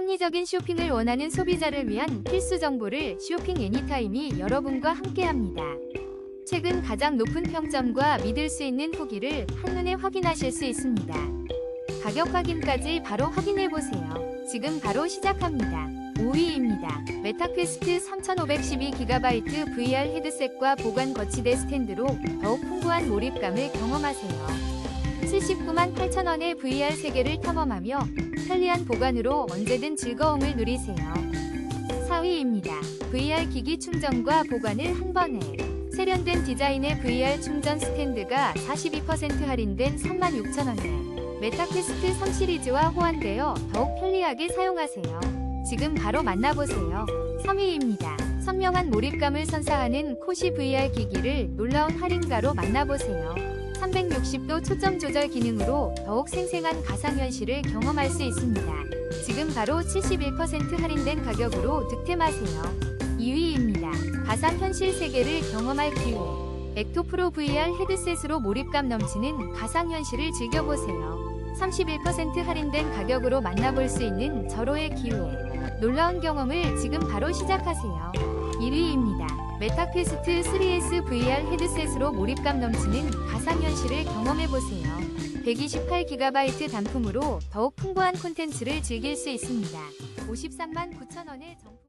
합리적인 쇼핑을 원하는 소비자를 위한 필수 정보를 쇼핑 애니타임이 여러분과 함께합니다. 최근 가장 높은 평점과 믿을 수 있는 후기를 한눈에 확인하실 수 있습니다. 가격 확인까지 바로 확인해 보세요. 지금 바로 시작합니다. 5위입니다. 메타퀘스트 3512GB VR 헤드셋과 보관 거치대 스탠드로 더욱 풍부한 몰입감을 경험하세요. 79만 8천원의 VR 세계를 탐험하며 편리한 보관으로 언제든 즐거움을 누리세요. 4위입니다. VR 기기 충전과 보관을 한 번에 세련된 디자인의 VR 충전 스탠드가 42% 할인된 36,000원에 메타퀘스트 3 시리즈와 호환되어 더욱 편리하게 사용하세요. 지금 바로 만나보세요. 3위입니다. 선명한 몰입감을 선사하는 코시 VR 기기를 놀라운 할인가로 만나보세요. 360도 초점 조절 기능으로 더욱 생생한 가상현실을 경험할 수 있습니다. 지금 바로 71% 할인된 가격으로 득템하세요. 2위입니다. 가상현실 세계를 경험할 기회. 엑토프로 VR 헤드셋으로 몰입감 넘치는 가상현실을 즐겨보세요. 31% 할인된 가격으로 만나볼 수 있는 절호의 기회. 놀라운 경험을 지금 바로 시작하세요. 1위입니다. 메타퀘스트 3S VR 헤드셋으로 몰입감 넘치는 가상현실을 경험해보세요. 128GB 단품으로 더욱 풍부한 콘텐츠를 즐길 수 있습니다. 53만 9천원의 정...